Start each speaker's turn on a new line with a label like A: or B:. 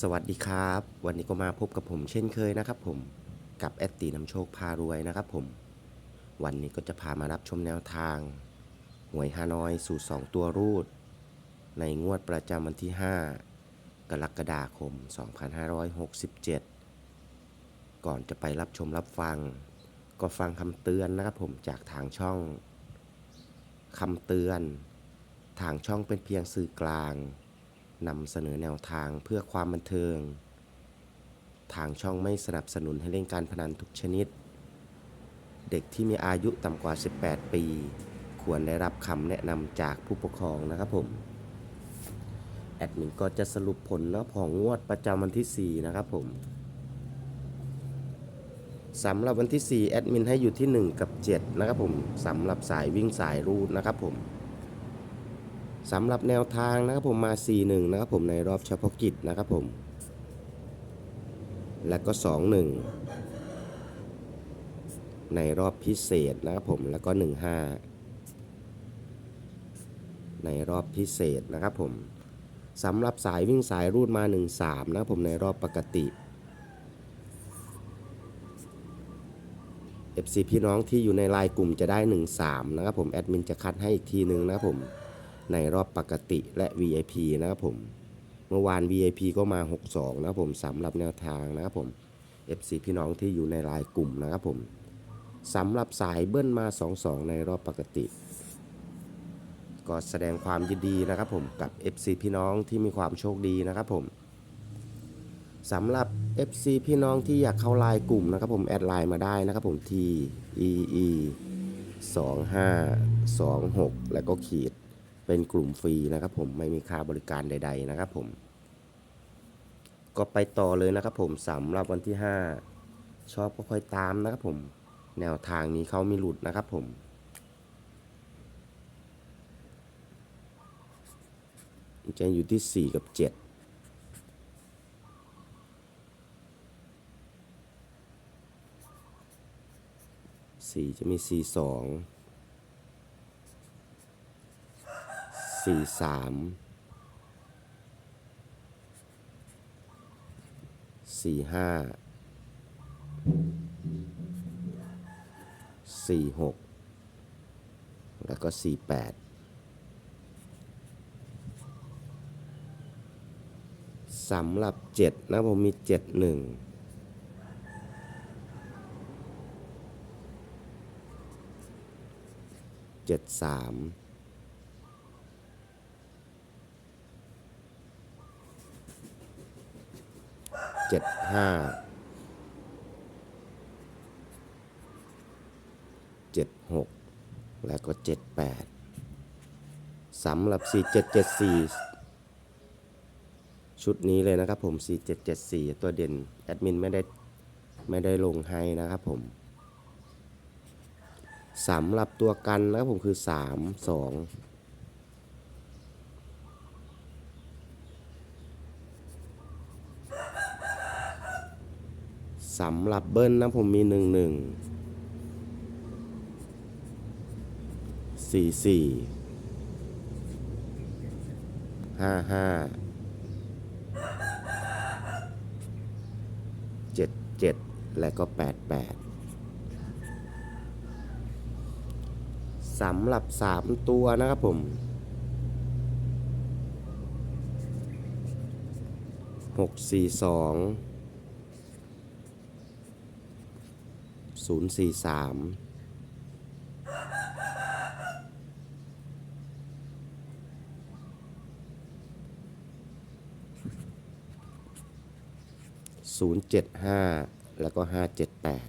A: สวัสดีครับ วันนี้ก็มาพบกับผมเช่นเคยนะครับผมกับแอดตีน้ำโชคพารวยนะครับผม วันนี้ก็จะพามารับชมแนวทาง หวยฮานอยสูตร 2 ตัวรูด ในงวดประจำวันที่ 5 กรกฎาคม 2567 ก่อนจะไปรับชมรับฟัง ก็ฟังคำเตือนนะครับผมจากทางช่องคำเตือน ทางช่องเป็นเพียงสื่อกลาง นำเสนอแนวทางเพื่อความบันเทิง ทางช่องไม่สนับสนุนให้เล่นการพนันทุกชนิด เด็กที่มีอายุต่ำกว่า 18 ปี ควรได้รับคำแนะนำจากผู้ปกครองนะครับผม แอดมินก็จะสรุปผลนะของงวดประจำวันที่ 4 นะครับผมสำหรับวันที่ 4 แอดมินให้อยู่ที่ 1 กับ 7 นะครับผมสำหรับสายวิ่งสายรูดนะครับผม สำหรับแนวทางนะครับผมมา 4-1 นะครับผมในรอบเฉพาะกิจนะครับผม และก็ 2-1 ในรอบพิเศษนะครับผมแล้วก็ 1-5 ในรอบพิเศษนะครับผมสำหรับสายวิ่งสายรูดมา 1-3 นะครับผมในรอบปกติ FC พี่น้องที่อยู่ในไลน์กลุ่มจะได้ 1-3 นะครับผมแอดมินจะคัดให้อีกทีหนึ่งนะครับผม ในรอบปกติและ VIP นะครับผม เมื่อวาน VIP ก็มา 62 นะครับผมสำหรับแนวทางนะครับผม FC พี่น้องที่อยู่ในรายกลุ่มนะครับผมสำหรับสายเบิ้ลมา 22 ในรอบปกติ ก็แสดงความยินดีนะครับผมกับ FC พี่น้องที่มีความโชคดีนะครับผมสำหรับ FC พี่น้องที่อยากเข้าไลน์กลุ่มนะครับผมแอดไลน์มาได้นะครับผมที่ EE 2526 แล้วก็ขีด เป็นกลุ่มฟรีนะครับผมไม่มีค่าบริการใด ๆ นะครับผม ก็ไปต่อเลยนะครับผมสำหรับวันที่ 5 ชอบก็ค่อยตามนะครับผม แนวทางนี้เขามีหลุดนะครับผมจะอยู่ที่ 4 กับ 7สี่จะมีสี่สอง สี่สามสี่ห้าสี่หกแล้วก็สี่แปดสำหรับเจ็ดนะผมมีเจ็ดหนึ่งเจ็ดสาม จ็ดห้าเจ็ดหกแล้วก็เจ็ดแปดสำหรับสี่เจ็ดเจ็ดสี่ชุดนี้เลยนะครับผม4774ตัวเด่น แอดมินไม่ได้ไม่ได้ลงให้นะครับผมสำหรับตัวกันนะครับผมคือ3 2สอง สำหรับเบิ้ลนะผมมีหนึ่งหนึ่งสี่สี่ห้าห้าเจ็ดเจ็ดและก็แปดแปดสำหรับสามตัวนะครับผมหกสี่สอง ศูนย์สี่สามศูนย์เจ็ดห้าแล้วก็ห้าเจ็ดแปด